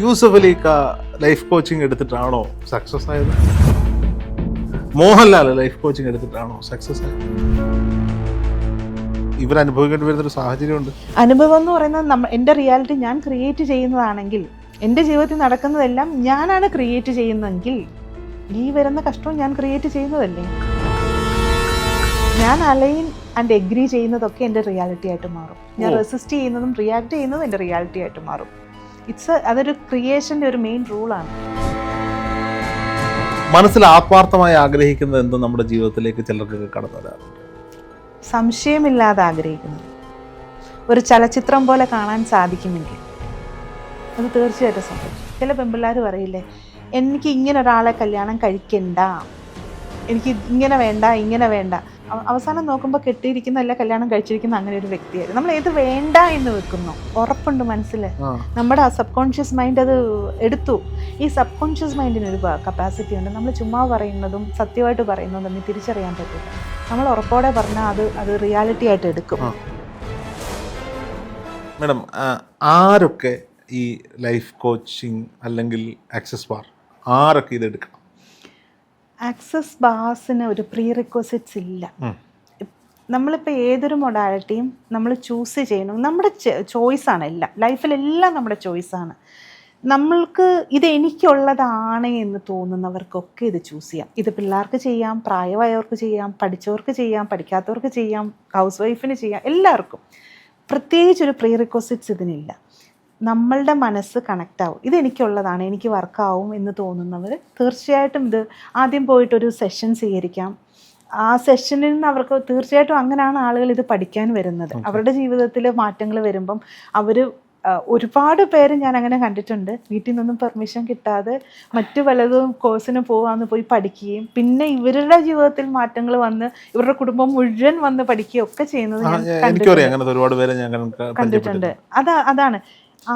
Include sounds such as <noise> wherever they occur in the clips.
Yusuf Ali life coaching എടുത്തിട്ടാണോ success ആയത്? Mohanlal life coaching എടുത്തിട്ടാണോ സക്സസ് ആയത്? ഇവർ അനുഭവിക്കേണ്ടി വരുന്നൊരു സാഹചര്യമുണ്ട്. അനുഭവം എന്ന് പറയുന്നത് നമ്മ എന്റെ റിയാലിറ്റി ഞാൻ ക്രിയേറ്റ് ചെയ്യുന്നതാണെങ്കിൽ എന്റെ ജീവിതത്തിൽ നടക്കുന്നതെല്ലാം ഞാനാണ് ക്രിയേറ്റ് ചെയ്യുന്നതെങ്കിൽ ഈ വരുന്ന കഷ്ടവും ഞാൻ ക്രിയേറ്റ് ചെയ്യുന്നതല്ലേ? ഞാൻ അലൈൻ ആൻഡ് എഗ്രി ചെയ്യുന്നതൊക്കെ എന്റെ റിയാലിറ്റി ആയിട്ട് മാറും. ഞാൻ റെസിസ്റ്റ് ചെയ്യുന്നതും റിയാക്ട് ചെയ്യുന്നതും എന്റെ റിയാലിറ്റി ആയിട്ട് മാറും. ഇറ്റ്സ് അതൊരു ക്രിയേഷന്റെ ഒരു മെയിൻ റൂളാണ് മനസ്സിൽ ആത്മാർത്ഥമായി ആഗ്രഹിക്കുന്നത് എന്തും നമ്മുടെ ജീവിതത്തിലേക്ക് ചിലർക്കൊക്കെ കടന്നു വരാറുണ്ട്. സംശയമില്ലാതെ ആഗ്രഹിക്കുന്നത് ഒരു ചലച്ചിത്രം പോലെ കാണാൻ സാധിക്കുമെങ്കിൽ അത് തീർച്ചയായിട്ടും സംഭവിക്കും. ചില പെമ്പിള്ളാർ പറയില്ലേ എനിക്ക് ഇങ്ങനെ ഒരാളെ കല്യാണം കഴിക്കണ്ട. എനിക്ക് ഇങ്ങനെ വേണ്ട ഇങ്ങനെ വേണ്ട. അവസാനം നോക്കുമ്പോൾ കെട്ടിയിരിക്കുന്ന അല്ല കല്യാണം കഴിച്ചിരിക്കുന്ന അങ്ങനെ ഒരു വ്യക്തിയായിരുന്നു. നമ്മൾ ഏത് വേണ്ട എന്ന് വെക്കുന്നു. ഉറപ്പുണ്ട് മനസ്സിൽ. നമ്മുടെ ആ സബ് കോൺഷ്യസ് മൈൻഡ് അത് എടുത്തു. ഈ സബ് കോൺഷ്യസ് മൈൻഡിന് ഒരു കപ്പാസിറ്റി ഉണ്ട്. നമ്മൾ ചുമ്മാ പറയുന്നതും സത്യമായിട്ട് പറയുന്നതും തമ്മിൽ തിരിച്ചറിയാൻ പറ്റില്ല. നമ്മൾ ഉറപ്പോടെ പറഞ്ഞാൽ അത് അത് റിയാലിറ്റി ആയിട്ട് എടുക്കും. മേഡം ആരൊക്കെ ഈ ലൈഫ് കോച്ചിങ് അല്ലെങ്കിൽ ആക്സസ് ബാർ ആരൊക്കെ ഇത് എടുക്കണം ആക്സസ് ബാസിന് ഒരു പ്രീ റിക്വസിറ്റ്സ് ഇല്ല. നമ്മളിപ്പോൾ ഏതൊരു മൊഡാലിറ്റിയും നമ്മൾ ചൂസ് ചെയ്യണം നമ്മുടെ ചോയ്സാണ് എല്ലാം. ലൈഫിലെല്ലാം നമ്മുടെ ചോയ്സാണ് നമ്മൾക്ക് ഇത് എനിക്കുള്ളതാണ് എന്ന് തോന്നുന്നവർക്കൊക്കെ ഇത് ചൂസ് ചെയ്യാം. ഇത് പിള്ളേർക്ക് ചെയ്യാം പ്രായമായവർക്ക് ചെയ്യാം പഠിച്ചവർക്ക് ചെയ്യാം പഠിക്കാത്തവർക്ക് ചെയ്യാം ഹൗസ് വൈഫിന് ചെയ്യാം എല്ലാവർക്കും. പ്രത്യേകിച്ച് ഒരു പ്രീ റിക്വസിറ്റ്സ് ഇതിനില്ല. നമ്മളുടെ മനസ്സ് കണക്റ്റ് ആവും. ഇതെനിക്കുള്ളതാണ് എനിക്ക് വർക്കാവും എന്ന് തോന്നുന്നവർ തീർച്ചയായിട്ടും ഇത് ആദ്യം പോയിട്ടൊരു സെഷൻ സ്വീകരിക്കാം. ആ സെഷനിൽ നിന്ന് അവർക്ക് തീർച്ചയായിട്ടും അങ്ങനെയാണ് ആളുകൾ ഇത് പഠിക്കാൻ വരുന്നത്. അവരുടെ ജീവിതത്തിൽ മാറ്റങ്ങൾ വരുമ്പം അവർ ഒരുപാട് പേര് ഞാൻ അങ്ങനെ കണ്ടിട്ടുണ്ട്. വീട്ടിൽ നിന്നൊന്നും പെർമിഷൻ കിട്ടാതെ മറ്റു പലതും കോഴ്സിന് പോകാമെന്ന് പോയി പഠിക്കുകയും പിന്നെ ഇവരുടെ ജീവിതത്തിൽ മാറ്റങ്ങൾ വന്ന് ഇവരുടെ കുടുംബം മുഴുവൻ വന്ന് പഠിക്കുകയും ഒക്കെ ചെയ്യുന്നത് ഞാൻ കണ്ടിട്ടുണ്ട്. അതാ അതാണ്.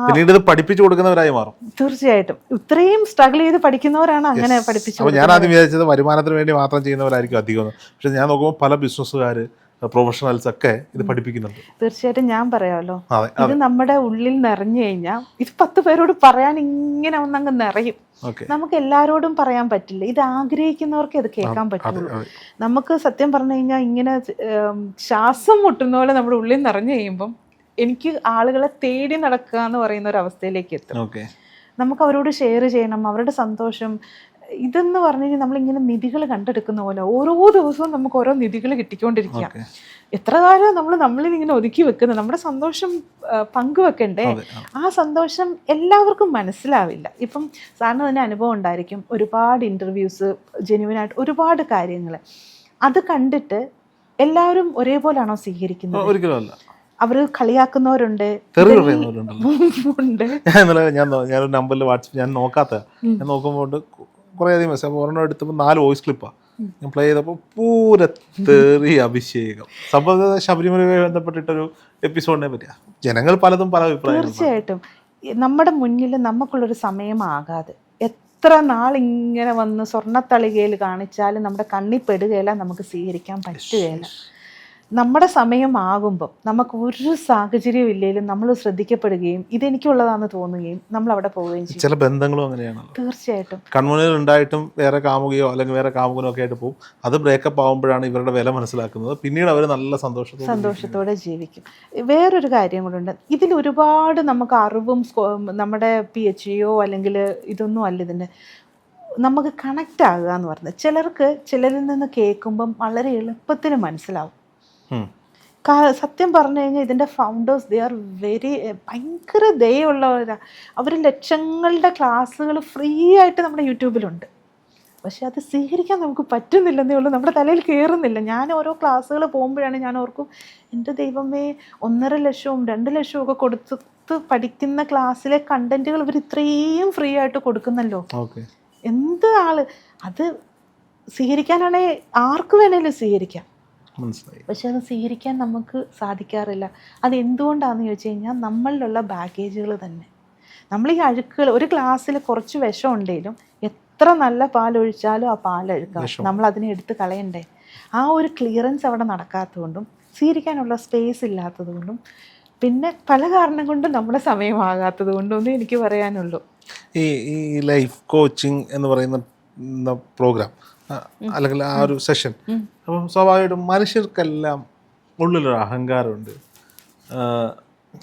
പിന്നീട് ഇത് പഠിപ്പിച്ചു കൊടുക്കുന്നവരായി മാറും. തീർച്ചയായിട്ടും. ഇത്രയും സ്ട്രഗിൾ ചെയ്ത് പഠിക്കുന്നവരാണ് അങ്ങനെ പഠിപ്പിച്ചു ഞാൻ ആദ്യം വിചാരിച്ചത് വരുമാനത്തിന് വേണ്ടി മാത്രം ചെയ്യുന്നവരായിരിക്കും അധികം പക്ഷെ ഞാൻ നോക്കുമ്പോൾ പല ബിസിനസ്സുകാർ പ്രൊഫഷണൽസ് ഒക്കെ ഇത് പഠിപ്പിക്കുന്നുണ്ട്. തീർച്ചയായിട്ടും ഞാൻ പറയാമല്ലോ ഇത് നമ്മുടെ ഉള്ളിൽ നിറഞ്ഞു കഴിഞ്ഞാൽ ഇത് പത്ത് പേരോട് പറയാൻ ഇങ്ങനെ ഒന്നങ്ങ് നിറയും. നമുക്ക് എല്ലാരോടും പറയാൻ പറ്റില്ല. ഇത് ആഗ്രഹിക്കുന്നവർക്ക് ഇത് കേൾക്കാൻ പറ്റുള്ളൂ. നമുക്ക് സത്യം പറഞ്ഞു കഴിഞ്ഞാൽ ഇങ്ങനെ ശ്വാസം മുട്ടുന്ന പോലെ നമ്മുടെ ഉള്ളിൽ നിറഞ്ഞു കഴിയുമ്പം എനിക്ക് ആളുകളെ തേടി നടക്കുക എന്ന് പറയുന്ന ഒരു അവസ്ഥയിലേക്ക് എത്തും. നമുക്ക് അവരോട് ഷെയർ ചെയ്യണം അവരുടെ സന്തോഷം. ഇതെന്ന് പറഞ്ഞു കഴിഞ്ഞാൽ നമ്മളിങ്ങനെ നിധികൾ കണ്ടെടുക്കുന്ന പോലെ ഓരോ ദിവസവും നമുക്ക് ഓരോ നിധികൾ കിട്ടിക്കൊണ്ടിരിക്കുക എത്ര കാലം നമ്മൾ നമ്മളിൽ ഇങ്ങനെ ഒതുക്കി വെക്കുന്നത് നമ്മുടെ സന്തോഷം പങ്കുവെക്കണ്ടേ? ആ. ആ സന്തോഷം എല്ലാവർക്കും മനസ്സിലാവില്ല. ഇപ്പം സാറിന് തന്നെ അനുഭവം ഉണ്ടായിരിക്കും. ഒരുപാട് ഇന്റർവ്യൂസ് ജെന്യുവനായിട്ട് ഒരുപാട് കാര്യങ്ങൾ അത് കണ്ടിട്ട് എല്ലാവരും ഒരേപോലെയാണോ സ്വീകരിക്കുന്നത്? ഒരിക്കലും അവർ കളിയാക്കുന്നവരുണ്ട്. തെറി ഞാൻ ഇന്നലെ ഞാൻ ഞാനൊരു നമ്പറിൽ വാട്സപ്പ് ഞാൻ നോക്കാത്ത ഞാൻ നോക്കുമ്പോൾ കുറേ അധികം മെസ്സേജ് ഒരെണ്ണം എടുത്തപ്പോൾ നാല് വോയിസ് ക്ലിപ്പാണ് ഞാൻ പ്ലേ ചെയ്തപ്പോൾ പൂര തെറി അഭിഷേകം. സംഭവം ശബരിമലയുമായി ബന്ധപ്പെട്ടിട്ടൊരു എപ്പിസോഡിനെ പറ്റിയാ. ജനങ്ങൾ പലതും പല അഭിപ്രായം. തീർച്ചയായിട്ടും. നമ്മുടെ മുന്നിൽ നമുക്കുള്ളൊരു സമയമാകാതെ എത്ര നാൾ ഇങ്ങനെ വന്ന് സ്വർണത്തളികയിൽ കാണിച്ചാലും നമ്മുടെ കണ്ണിൽ പെടുകയില്ല നമുക്ക് സ്വീകരിക്കാൻ പറ്റുകയില്ല. നമ്മുടെ സമയമാകുമ്പം നമുക്ക് ഒരു സാഹചര്യം ഇല്ലെങ്കിലും നമ്മൾ ശ്രദ്ധിക്കപ്പെടുകയും ഇതെനിക്കുള്ളതാണെന്ന് തോന്നുകയും നമ്മൾ അവിടെ പോവുകയും ചെയ്യും. ചില ബന്ധങ്ങളും അങ്ങനെയാണ് തീർച്ചയായിട്ടും. കൺമുന്നിൽ ഉണ്ടായിട്ടും വേറെ കാമുകയോ അല്ലെങ്കിൽ വേറെ കാമുകനോ ഒക്കെ ആയിട്ട് പോകും അത് ബ്രേക്കപ്പ് ആകുമ്പോഴാണ് ഇവരുടെ വില മനസ്സിലാക്കുന്നത്. പിന്നീട് അവർ നല്ല സന്തോഷത്തോടെ സന്തോഷത്തോടെ ജീവിക്കും. വേറൊരു കാര്യം കൂടെ ഇതിൽ ഒരുപാട് നമുക്ക് അറിവും നമ്മുടെ പി എച്ച് ഡിയോ അല്ലെങ്കിൽ ഇതൊന്നും അല്ല ഇതിന്റെ. നമുക്ക് കണക്റ്റ് ആകുക എന്ന് പറയുന്നത് ചിലർക്ക് ചിലരിൽ നിന്ന് കേൾക്കുമ്പം വളരെ എളുപ്പത്തിൽ മനസ്സിലാവും. സത്യം പറഞ്ഞു കഴിഞ്ഞാൽ ഇതിന്റെ ഫൗണ്ടേഴ്സ് ദേ ആർ വെരി ഭയങ്കര ദയുള്ളവരാണ് അവർ ലക്ഷങ്ങളുടെ ക്ലാസ്സുകൾ ഫ്രീ ആയിട്ട് നമ്മുടെ യൂട്യൂബിലുണ്ട്. പക്ഷെ അത് സ്വീകരിക്കാൻ നമുക്ക് പറ്റുന്നില്ലെന്നേ ഉള്ളൂ. നമ്മുടെ തലയിൽ കയറുന്നില്ല ഞാൻ ഓരോ ക്ലാസ്സുകൾ പോകുമ്പോഴാണ് ഞാൻ ഓർക്കും എന്റെ ദൈവമേ ഒന്നര ലക്ഷവും രണ്ട് ലക്ഷവും ഒക്കെ കൊടുത്ത് പഠിക്കുന്ന ക്ലാസ്സിലെ കണ്ടന്റുകൾ ഇവർ ഇത്രയും ഫ്രീ ആയിട്ട് കൊടുക്കുന്നല്ലോ? എന്ത് ആൾ? അത് സ്വീകരിക്കാനാണെ ആർക്ക് വേണേലും സ്വീകരിക്കാം. മനസ്സിലായി. പക്ഷെ അത് സ്വീകരിക്കാൻ നമുക്ക് സാധിക്കാറില്ല. അത് എന്തുകൊണ്ടാണെന്ന് ചോദിച്ചു കഴിഞ്ഞാൽ നമ്മളിലുള്ള ബാഗേജുകൾ തന്നെ. നമ്മൾ ഈ അഴുക്കുകൾ ഒരു ഗ്ലാസ്സിൽ കുറച്ച് വിഷം ഉണ്ടെങ്കിലും എത്ര നല്ല പാൽ ഒഴിച്ചാലും ആ പാൽ അഴുക്കാം. നമ്മൾ അതിനെ എടുത്ത് കളയണ്ടേ? ആ ഒരു ക്ലിയറൻസ് അവിടെ നടക്കാത്തതുകൊണ്ടും സ്വീകരിക്കാനുള്ള സ്പേസ് ഇല്ലാത്തതുകൊണ്ടും പിന്നെ പല കാരണം കൊണ്ടും നമ്മുടെ സമയമാകാത്തത് കൊണ്ടൊന്നും എനിക്ക് പറയാനുള്ളൂ. ഈ ഈ ലൈഫ് കോച്ചിങ് എന്ന് പറയുന്ന പ്രോഗ്രാം അല്ലെങ്കിൽ ആ ഒരു സെഷൻ അപ്പം സ്വാഭാവികമായിട്ടും മനുഷ്യർക്കെല്ലാം ഉള്ളിലൊരു അഹങ്കാരമുണ്ട്.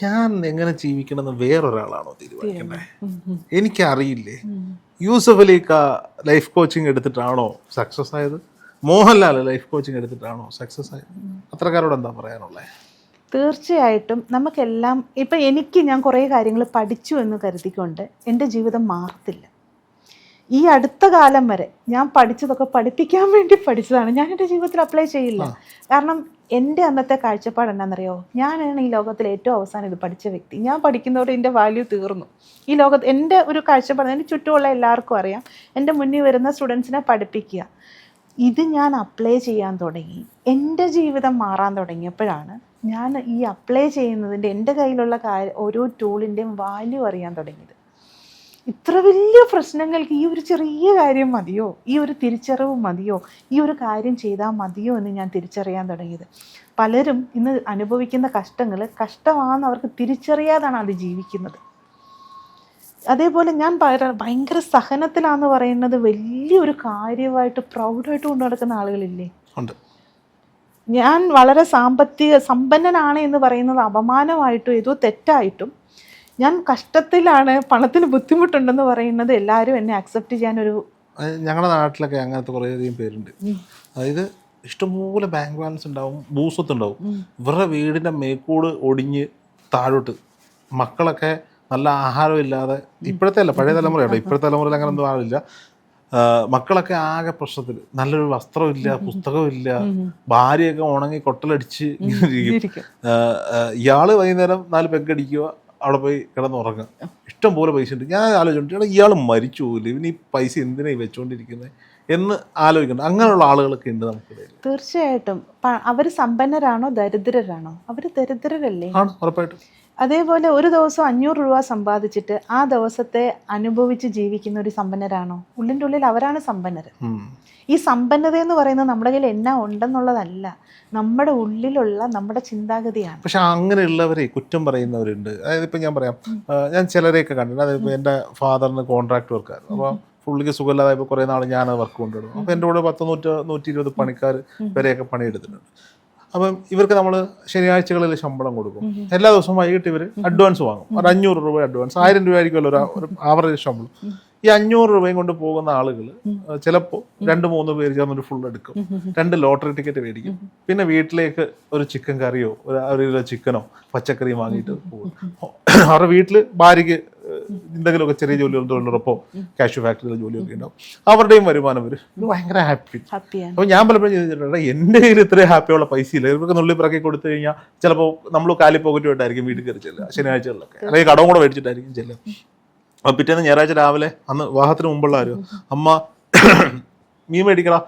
ഞാൻ എങ്ങനെ ജീവിക്കണമെന്ന് വേറൊരാളാണോ തീരുമാനിക്കുന്നത് എനിക്കറിയില്ലേ യൂസഫ് അലിക്ക ലൈഫ് കോച്ചിങ് എടുത്തിട്ടാണോ സക്സസ് ആയത്? മോഹൻലാൽ ലൈഫ് കോച്ചിങ് എടുത്തിട്ടാണോ സക്സസ് ആയത്? അത്രക്കാരോട് എന്താ പറയാനുള്ളത് തീർച്ചയായിട്ടും നമുക്കെല്ലാം ഇപ്പം എനിക്ക് ഞാൻ കുറേ കാര്യങ്ങൾ പഠിച്ചു എന്ന് കരുതിക്കൊണ്ട് എന്റെ ജീവിതം മാറത്തില്ല. ഈ അടുത്ത കാലം വരെ ഞാൻ പഠിച്ചതൊക്കെ പഠിപ്പിക്കാൻ വേണ്ടി പഠിച്ചതാണ്. ഞാൻ എന്റെ ജീവിതത്തിൽ അപ്ലൈ ചെയ്യില്ല. കാരണം എന്റെ അന്നത്തെ കാഴ്ചപ്പാട് എന്നാണെന്നറിയോ ഞാനാണ് ഈ ലോകത്തിൽ ഏറ്റവും അവസാനം ഇത് പഠിച്ച വ്യക്തി. ഞാൻ പഠിക്കുന്നതോടെ എന്റെ വാല്യൂ തീർന്നു. ഈ ലോകത്ത് എന്റെ ഒരു കാഴ്ചപ്പാട് എന്റെ ചുറ്റുമുള്ള എല്ലാവർക്കും അറിയാം. എന്റെ മുന്നിൽ വരുന്ന സ്റ്റുഡൻസിനെ പഠിപ്പിക്കുക. ഇത് ഞാൻ അപ്ലൈ ചെയ്യാൻ തുടങ്ങി. എന്റെ ജീവിതം മാറാൻ തുടങ്ങിയപ്പോഴാണ് ഞാൻ ഈ അപ്ലൈ ചെയ്യുന്നതിന്റെ എന്റെ കയ്യിലുള്ള കാര്യ ഓരോ ടൂളിന്റെയും വാല്യൂ അറിയാൻ തുടങ്ങിയത്. ഇത്ര വലിയ പ്രശ്നങ്ങൾക്ക് ഈ ഒരു ചെറിയ കാര്യം മതിയോ? ഈ ഒരു തിരിച്ചറിവ് മതിയോ? ഈ ഒരു കാര്യം ചെയ്താൽ മതിയോ എന്ന് ഞാൻ തിരിച്ചറിയാൻ തുടങ്ങിയത്. പലരും ഇന്ന് അനുഭവിക്കുന്ന കഷ്ടങ്ങൾ കഷ്ടമാണെന്ന് അവർക്ക് തിരിച്ചറിയാതാണ് അത് ജീവിക്കുന്നത്. അതേപോലെ ഞാൻ ഭയ- ഭയങ്കര സഹനത്തിലാന്ന് പറയുന്നത് വലിയൊരു കാര്യമായിട്ട് പ്രൗഡായിട്ട് കൊണ്ടു നടക്കുന്ന ആളുകളില്ലേ? ഉണ്ട്. ഞാൻ വളരെ സാമ്പത്തിക സമ്പന്നനാണ് എന്ന് പറയുന്നത് അപമാനമായിട്ടും ഏതോ തെറ്റായിട്ടും ഞാൻ കഷ്ടത്തിലാണ് പണത്തിന് ബുദ്ധിമുട്ടുണ്ടെന്ന് പറയുന്നത് എല്ലാവരും എന്നെ അക്സെപ്റ്റ് ചെയ്യാൻ ഒരു ഞങ്ങളുടെ നാട്ടിലൊക്കെ അങ്ങനത്തെ കുറേയധികം പേരുണ്ട്. അതായത് ഇഷ്ടംപോലെ ബാങ്ക് ബാലൻസ് ഉണ്ടാവും ഭൂസ്വത്ത് ഉണ്ടാവും ഇവരുടെ വീടിന്റെ മേക്കൂട് ഒടിഞ്ഞ് താഴോട്ട്. മക്കളൊക്കെ നല്ല ആഹാരം ഇല്ലാതെ ഇപ്പോഴത്തെ അല്ല പഴയ തലമുറയുണ്ട് ഇപ്പോഴത്തെ തലമുറയിൽ അങ്ങനെ ഒന്നും ആളില്ല. മക്കളൊക്കെ ആകെ പ്രശ്നത്തിൽ. നല്ലൊരു വസ്ത്രമില്ല പുസ്തകമില്ല. ഭാര്യയൊക്കെ ഉണങ്ങി കൊട്ടലടിച്ച് ഇങ്ങനെ ഇരിക്കും. ഇയാൾ വൈകുന്നേരം നാല് പെഗ്ഗടിക്കുക അവിടെ പോയി കിടന്നുറങ്ങുക ഇഷ്ടം പോലെ പൈസ ഉണ്ട്. ഞാൻ ആലോചിച്ചിട്ടുണ്ട് ഇയാൾ മരിച്ചു പോലും ഇവന് ഈ പൈസ എന്തിനാ വെച്ചോണ്ടിരിക്കുന്നത് വെച്ചുകൊണ്ടിരിക്കുന്നത് എന്ന് ആലോചിക്കുന്നുണ്ട് അങ്ങനെയുള്ള ആളുകളൊക്കെ ഉണ്ട് നമുക്ക് തീർച്ചയായിട്ടും. അവർ സമ്പന്നരാണോ ദരിദ്രരാണോ? അവർ ദരിദ്രരല്ലേ? ആണ് ഉറപ്പായിട്ടും. അതേപോലെ ഒരു ദിവസം അഞ്ഞൂറ് രൂപ സമ്പാദിച്ചിട്ട് ആ ദിവസത്തെ അനുഭവിച്ച് ജീവിക്കുന്ന ഒരു സമ്പന്നരാണോ? ഉള്ളിന്റെ ഉള്ളിൽ അവരാണ് സമ്പന്നർ ഈ സമ്പന്നത എന്ന് പറയുന്നത് നമ്മുടെ കയ്യിൽ എന്നാ ഉണ്ടെന്നുള്ളതല്ല. നമ്മുടെ ഉള്ളിലുള്ള നമ്മുടെ ചിന്താഗതിയാണ്. പക്ഷെ അങ്ങനെയുള്ളവരെ കുറ്റം പറയുന്നവരുണ്ട്. അതായത് ഇപ്പം ഞാൻ പറയാം ഞാൻ ചിലരെയൊക്കെ കണ്ടിട്ടുണ്ട്. അതായത് എന്റെ ഫാദറിന് കോൺട്രാക്ട് വർക്കായിരുന്നു അപ്പോൾ പുള്ളിക്ക് സുഖമില്ലാതായപ്പോൾ കുറേ നാൾ ഞാൻ വർക്ക് കൊണ്ടുവരും അപ്പോൾ എന്റെ കൂടെ പത്ത് നൂറ്റ നൂറ്റി ഇരുപത് പണിക്കാർ വരെയൊക്കെ പണിയെടുത്തിട്ടുണ്ട്. അപ്പം ഇവർക്ക് നമ്മൾ ശനിയാഴ്ചകളിൽ ശമ്പളം കൊടുക്കും. എല്ലാ ദിവസവും വൈകിട്ട് ഇവർ അഡ്വാൻസ് വാങ്ങും. ഒരു അഞ്ഞൂറ് രൂപ അഡ്വാൻസ് ആയിരം രൂപ ആയിരിക്കുമല്ലോ ഒരു ഒരു ആവറേജ് ശമ്പളം. ഈ അഞ്ഞൂറ് രൂപയും കൊണ്ട് പോകുന്ന ആളുകൾ ചിലപ്പോൾ രണ്ട് മൂന്ന് പേര് ചേർന്ന് ഒരു ഫുൾ എടുക്കും. രണ്ട് ലോട്ടറി ടിക്കറ്റ് മേടിക്കും. പിന്നെ വീട്ടിലേക്ക് ഒരു ചിക്കൻ കറിയോ ഒരു ഒരു കിലോ ചിക്കനോ പച്ചക്കറിയും വാങ്ങിയിട്ട് പോകും. അവരുടെ വീട്ടിൽ ഭാര്യയ്ക്ക് എന്തെങ്കിലുമൊക്കെ ചെറിയ ജോലികൾ തൊഴിലുറപ്പോ കാഷ്യൂ ഫാക്ടറിയിലെ ജോലിയൊക്കെ ഉണ്ടാവും. അവരുടെയും വരുമാനം വരും ഇത് ഭയങ്കര ഹാപ്പി അപ്പൊ അപ്പോൾ ഞാൻ പലപ്പോഴും ചോദിച്ചിട്ടുണ്ട് എന്റെ കയ്യിൽ ഇത്രയും ഹാപ്പിയുള്ള പൈസ ഇല്ല. ഇവർക്ക് നുള്ളി പിറക്കി കൊടുത്തു കഴിഞ്ഞാൽ ചിലപ്പോൾ നമ്മൾ കാലി പോക്കറ്റുമായിട്ടായിരിക്കും വീട്ടിൽ കയറി ചെല്ലുക ശനിയാഴ്ചകളിലൊക്കെ. അല്ലെങ്കിൽ കടവും കൂടെ മേടിച്ചിട്ടായിരിക്കും ചെല്ലുക. അപ്പോൾ പിറ്റേന്ന് ഞായറാഴ്ച രാവിലെ അന്ന് വിവാഹത്തിന് മുമ്പുള്ള ആരും അമ്മ മീൻ മേടിക്കടാ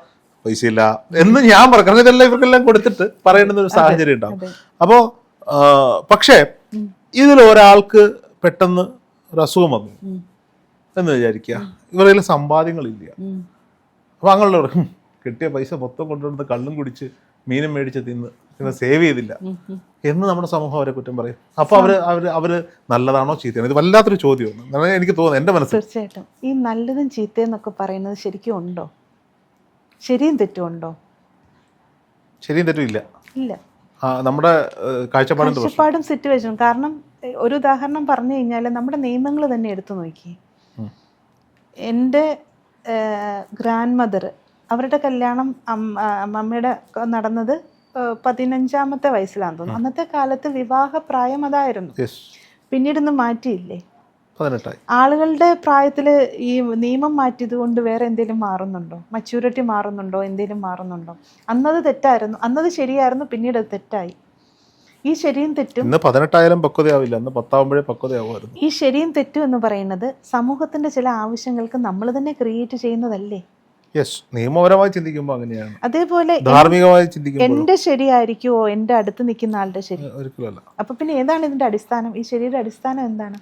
പൈസ ഇല്ല എന്ന് ഞാൻ പറഞ്ഞു. ഇതെല്ലാം ഇവർക്കെല്ലാം കൊടുത്തിട്ട് പറയേണ്ടുന്ന ഒരു സാഹചര്യം ഉണ്ടാവും. അപ്പോൾ പക്ഷേ ഇതിൽ ഒരാൾക്ക് പെട്ടെന്ന് ഒരു അസുഖം വന്നു എന്ന് വിചാരിക്കുക. ഇവരുടെ സമ്പാദ്യങ്ങളില്ല. അപ്പൊ അങ്ങനെയുള്ളവർ കിട്ടിയ പൈസ മൊത്തം കൊണ്ടുവന്ന് കള്ളും കുടിച്ച് മീനും മേടിച്ച് തിന്ന് പിന്നെ സേവ് ചെയ്തില്ല. എന്ന് നമ്മുടെ സമൂഹം അവരെ കുറ്റം പറയും. അപ്പൊ അവർ അവർ അവർ നല്ലതാണോ ചീത്തയാണോ? ഇത് വല്ലാത്തൊരു ചോദ്യമാണ്. എനിക്ക് തോന്നുന്നു എന്റെ മനസ്സിൽ. തീർച്ചയായിട്ടും. ഈ നല്ലതും ചീത്തയെന്നൊക്കെ പറയുന്നത് ശരിക്കും ഉണ്ടോ? ശരിയും തെറ്റും ഉണ്ടോ? ശരിയും തെറ്റും ഇല്ല. ഇല്ല. നമ്മുടെ പ്രശ്നം. കാഴ്ചപ്പാടും സിറ്റുവേഷനും കാരണം ഒരു ഉദാഹരണം പറഞ്ഞു കഴിഞ്ഞാൽ നമ്മുടെ നിയമങ്ങൾ തന്നെ എടുത്തു നോക്കി. എന്റെ ഗ്രാൻഡ് മദർ അവരുടെ കല്യാണം അമ്മയുടെ നടന്നത് പതിനഞ്ചാമത്തെ വയസ്സിലാന്ന് തോന്നുന്നു. അന്നത്തെ കാലത്ത് വിവാഹ പ്രായം അതായിരുന്നു. യെസ്. പിന്നീട് ഇന്ന് മാറ്റിയില്ലേ ആളുകളുടെ പ്രായത്തിൽ ഈ നിയമം മാറ്റിയത് കൊണ്ട് വേറെ എന്തെങ്കിലും മാറുന്നുണ്ടോ? മച്യൂരിറ്റി മാറുന്നുണ്ടോ? എന്തെങ്കിലും മാറുന്നുണ്ടോ? അന്നത് തെറ്റായിരുന്നു. അന്നത് ശരിയായിരുന്നു പിന്നീട് അത് തെറ്റായി. ഈ ശരിയും തെറ്റും ഇന്ന് പതിനെട്ടായാലും പക്വതയാവില്ല. പത്താവുമ്പോഴേ പക്വതയാവുമായിരുന്നു. ഈ ശരിയും തെറ്റും എന്ന് പറയുന്നത് സമൂഹത്തിന്റെ ചില ആവശ്യങ്ങൾക്ക് നമ്മൾ തന്നെ ക്രിയേറ്റ് ചെയ്യുന്നതല്ലേ? യെസ് നിയമപരമായി ചിന്തിക്കുമ്പോൾ അങ്ങനെയാണ്. അതേപോലെ ധാർമ്മികമായി ചിന്തിക്കുമ്പോൾ എന്റെ ശരിയായിരിക്കുമോ എന്റെ അടുത്ത് നിൽക്കുന്ന ആളുടെ ശരി ഒരിക്കലല്ല അപ്പൊ പിന്നെ ഏതാണ് ഇതിന്റെ അടിസ്ഥാനം? ഈ ശരിയുടെ അടിസ്ഥാനം എന്താണ്?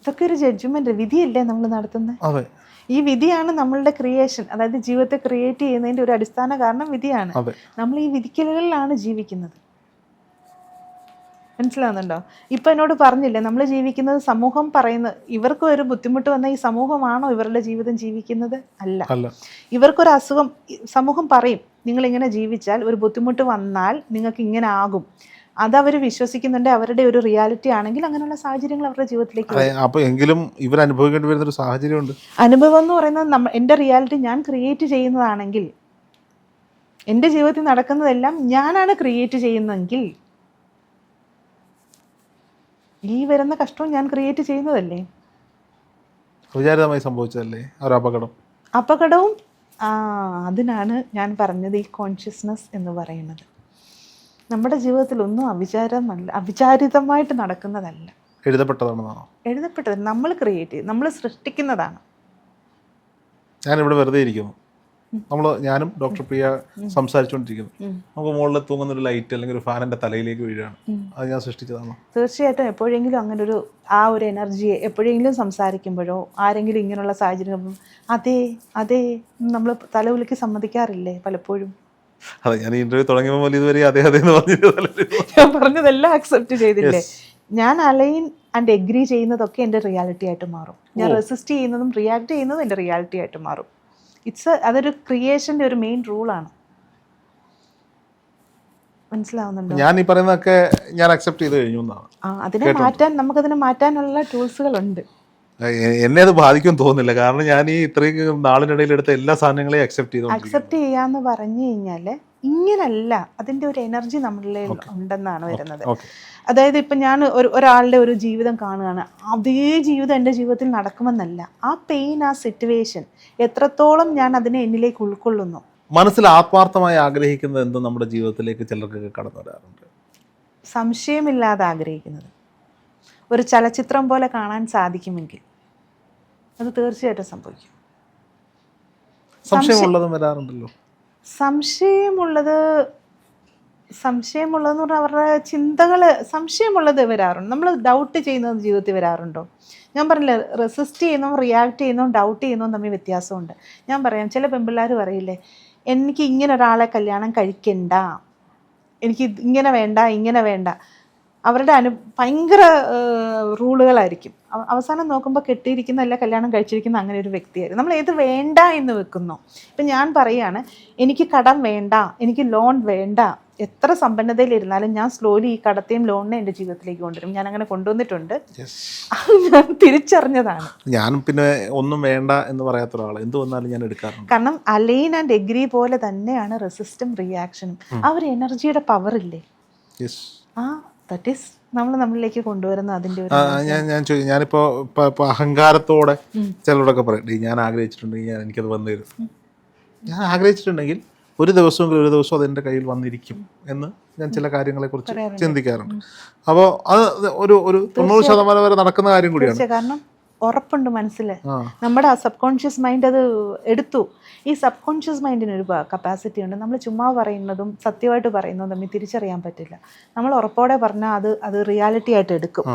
ഇതൊക്കെ ഒരു ജഡ്ജ്മെന്റ് വിധിയല്ലേ നമ്മൾ നടത്തുന്നത് അതെ. ഈ വിധിയാണ് നമ്മളുടെ ക്രിയേഷൻ അതായത് ജീവിതത്തെ ക്രിയേറ്റ് ചെയ്യുന്നതിന്റെ ഒരു അടിസ്ഥാന കാരണം വിധിയാണ്. നമ്മൾ ഈ വിധിക്കലുകളിലാണ് ജീവിക്കുന്നത്. മനസ്സിലാവുന്നുണ്ടോ? ഇപ്പം എന്നോട് പറഞ്ഞില്ലേ നമ്മൾ ജീവിക്കുന്നത് സമൂഹം പറയുന്ന ഇവർക്ക് ഒരു ബുദ്ധിമുട്ട് വന്ന ഈ സമൂഹമാണോ ഇവരുടെ ജീവിതം ജീവിക്കുന്നത്? അല്ല. ഇവർക്കൊരു അസുഖം സമൂഹം പറയും നിങ്ങൾ ഇങ്ങനെ ജീവിച്ചാൽ ഒരു ബുദ്ധിമുട്ട് വന്നാൽ നിങ്ങൾക്ക് ഇങ്ങനെ ആകും. അത് അവർ വിശ്വസിക്കുന്നുണ്ട് അവരുടെ ഒരു റിയാലിറ്റി ആണെങ്കിൽ അങ്ങനെയുള്ള സാഹചര്യങ്ങൾ അവരുടെ ജീവിതത്തിലേക്ക് അപ്പോൾ അപ്പൊ എങ്കിലും ഇവർ അനുഭവിക്കേണ്ടി വരുന്ന ഒരു സാഹചര്യമുണ്ട്. അനുഭവം എന്ന് പറയുന്നത് നമ്മ എന്റെ റിയാലിറ്റി ഞാൻ ക്രിയേറ്റ് ചെയ്യുന്നതാണെങ്കിൽ എന്റെ ജീവിതത്തിൽ നടക്കുന്നതെല്ലാം ഞാനാണ് ക്രിയേറ്റ് ചെയ്യുന്നതെങ്കിൽ ഈ വരുന്ന കഷ്ടവും ഞാൻ ക്രിയേറ്റ് ചെയ്യുന്നതല്ലേ? വിചാരിതമായി സംഭവിച്ചതല്ലേ? ഒരു അപകടം. അപകടവും ആ അതിനാണ് ഞാൻ പറഞ്ഞത് ഈ കോൺഷ്യസ്നസ് എന്ന് പറയുന്നത്. നമ്മുടെ ജീവിതത്തിൽ ഒന്നും അവിചാരമല്ല അവിചാരിതമായിട്ട് നടക്കുന്നതല്ല. എഴുതപ്പെട്ടതാണെന്നാണോ? എഴുതപ്പെട്ടത്. നമ്മൾ ക്രിയേറ്റ് ചെയ്ത് നമ്മൾ സൃഷ്ടിക്കുന്നതാണ്. ഞാനിവിടെ വെറുതെ ഇരിക്കുന്നു. നമ്മൾ ഞാനും ഡോക്ടർ പ്രിയ സംസാരിച്ചുകൊണ്ടിരിക്കുന്നു. നമുക്ക് മുകളിൽ തൂങ്ങുന്ന ഒരു ലൈറ്റ് അല്ലെങ്കിൽ ഒരു ഫാനിന്റെ തലയിലേക്ക് വീഴാണ് അത് ഞാൻ സൃഷ്ടിച്ചതാണോ. തീർച്ചയായിട്ടും എപ്പോഴെങ്കിലും അങ്ങനെ ഒരു ആ ഒരു എനർജിയെ എപ്പോഴെങ്കിലും സംസാരിക്കുമ്പോഴോ ആരെങ്കിലും ഇങ്ങനെയുള്ള സാഹചര്യം അതെ അതെ നമ്മൾ തലകുലുക്കി സമ്മതിക്കാറില്ലേ പലപ്പോഴും? അതെ ഞാൻ ഇന്റർവ്യൂ തുടങ്ങിയപ്പോൾ മുതൽ ഇതുവരെ അതെ അതെ എന്ന് <laughs> ഞാൻ പറഞ്ഞതെല്ലാം അക്സെപ്റ്റ് ചെയ്തില്ലേ? ഞാൻ അലൈൻ ആൻഡ് എഗ്രി ചെയ്യുന്നതൊക്കെ എന്റെ റിയാലിറ്റി ആയിട്ട് മാറും. ഞാൻ റെസിസ്റ്റ് ചെയ്യുന്നതും റിയാക്ട് ചെയ്യുന്നതും എന്റെ റിയാലിറ്റി ആയിട്ട് മാറും. ഇറ്റ്സ് അതൊരു ക്രിയേഷന്റെ ഒരു മെയിൻ റൂളാണ് മനസ്സിലാവുന്നുണ്ടോ? ഞാൻ ഈ പറയുന്നതൊക്കെ ഞാൻ അക്സെപ്റ്റ് ചെയ്ത് കഴിഞ്ഞു എന്നാണ്. ആ അതിനെ മാറ്റാൻ നമുക്കതിനെ മാറ്റാനുള്ള ടൂൾസുകളുണ്ട് എന്നെ അത് ബാധിക്കും തോന്നുന്നില്ല. കാരണം ഞാൻ ഈ ഇത്രയും നാളിനിടയിൽ എടുത്ത എല്ലാ സാധനങ്ങളെയും അക്സെപ്റ്റ് ചെയ്തു അക്സെപ്റ്റ് ചെയ്യാന്ന് പറഞ്ഞു കഴിഞ്ഞാൽ ഇങ്ങനല്ല. അതിന്റെ ഒരു എനർജി നമ്മളിൽ ഉണ്ടെന്നാണ് വരുന്നത്. അതായത് ഇപ്പം ഞാൻ ഒരു ഒരാളുടെ ഒരു ജീവിതം കാണുകയാണ്. അതേ ജീവിതം എന്റെ ജീവിതത്തിൽ നടക്കുമെന്നല്ല. ആ പെയിൻ ആ സിറ്റുവേഷൻ എത്രത്തോളം ഞാൻ അതിനെ എന്നിലേക്ക് ഉൾക്കൊള്ളുന്നു? മനസ്സിൽ ആത്മാർത്ഥമായി ആഗ്രഹിക്കുന്നത് എന്തും നമ്മുടെ ജീവിതത്തിലേക്ക് ചിലർക്കൊക്കെ കടന്നു വരാറുണ്ട്. സംശയമില്ലാതെ ആഗ്രഹിക്കുന്നത്. ഒരു ചലച്ചിത്രം പോലെ കാണാൻ സാധിക്കുമെങ്കിൽ അത് തീർച്ചയായിട്ടും സംഭവിക്കും. സംശയമുള്ളതും വരാറുണ്ടല്ലോ. സംശയമുള്ളത് സംശയമുള്ളതെന്ന് പറഞ്ഞാൽ അവരുടെ ചിന്തകൾ സംശയമുള്ളത് വരാറുണ്ട്. നമ്മൾ ഡൗട്ട് ചെയ്യുന്നത് ജീവിതത്തിൽ വരാറുണ്ടോ? ഞാൻ പറഞ്ഞില്ല റെസിസ്റ്റ് ചെയ്യുന്നതും റിയാക്ട് ചെയ്യുന്നതും ഡൗട്ട് ചെയ്യുന്നതും തമ്മിൽ വ്യത്യാസമുണ്ട്. ഞാൻ പറയാം ചില പെമ്പിള്ളേർ പറയില്ലേ എനിക്ക് ഇങ്ങനെ ഒരാളെ കല്യാണം കഴിക്കണ്ട. എനിക്ക് ഇങ്ങനെ വേണ്ട ഇങ്ങനെ വേണ്ട. അവരുടെ അനു ഭയങ്കര റൂളുകളായിരിക്കും. അവസാനം നോക്കുമ്പോൾ കെട്ടിയിരിക്കുന്ന അല്ല കല്യാണം കഴിച്ചിരിക്കുന്ന അങ്ങനെ ഒരു വ്യക്തിയായിരുന്നു നമ്മൾ ഏത് വേണ്ട എന്ന് വെക്കുന്നു. ഇപ്പം ഞാൻ പറയാണ് എനിക്ക് കടം വേണ്ട എനിക്ക് ലോൺ വേണ്ട എത്ര സമ്പന്നതയിലിരുന്നാലും ഞാൻ സ്ലോലി ഈ കടത്തെയും ലോണിനെ എന്റെ ജീവിതത്തിലേക്ക് കൊണ്ടുവരും. ഞാൻ അങ്ങനെ കൊണ്ടുവന്നിട്ടുണ്ട്. ഞാൻ തിരിച്ചറിഞ്ഞതാണ്. ഞാൻ പിന്നെ ഒന്നും വേണ്ട എന്ന് പറയാത്ത ഒരാൾ എന്ത് വന്നാലും ഞാൻ എടുക്കാറുണ്ട്. കാരണം അലൈൻ ആൻഡ് എഗ്രി പോലെ തന്നെയാണ് റെസിസ്റ്റും റിയാക്ഷനും ആ ഒരു എനർജിയുടെ പവർ ഇല്ലേ? ആ ദറ്റ് ഈസ് നമ്മൾ നമ്മളിലേക്ക് കൊണ്ടുവരുന്ന അതിന്റെ ഒരു ഞാൻ ഞാൻ ചോദിക്കും ഞാനിപ്പോ ഇപ്പൊ അഹങ്കാരത്തോടെ ചിലരോടൊക്കെ പറയും ഞാൻ ആഗ്രഹിച്ചിട്ടുണ്ടെങ്കിൽ ഞാൻ എനിക്കത് വന്നു തരും. ഞാൻ ആഗ്രഹിച്ചിട്ടുണ്ടെങ്കിൽ ഒരു ദിവസമെങ്കിലും ഒരു ദിവസം അത് എന്റെ കയ്യിൽ വന്നിരിക്കും എന്ന് ഞാൻ ചില കാര്യങ്ങളെക്കുറിച്ച് ചിന്തിക്കാറുണ്ട്. അപ്പോൾ അത് ഒരു ഒരു തൊണ്ണൂറ് ശതമാനം വരെ നടക്കുന്ന കാര്യം കൂടിയാണ്. കാരണം ഉറപ്പുണ്ട് മനസ്സിൽ നമ്മുടെ ആ സബ് കോൺഷ്യസ് മൈൻഡ് അത് എടുത്തു. ഈ സബ് കോൺഷ്യസ് മൈൻഡിന് ഒരു കപ്പാസിറ്റി ഉണ്ട്. നമ്മൾ ചുമ്മാ പറയുന്നതും സത്യമായിട്ട് പറയുന്നതും തമ്മിൽ തിരിച്ചറിയാൻ പറ്റില്ല. നമ്മൾ ഉറപ്പോടെ പറഞ്ഞാൽ അത് അത് റിയാലിറ്റി ആയിട്ട് എടുക്കും.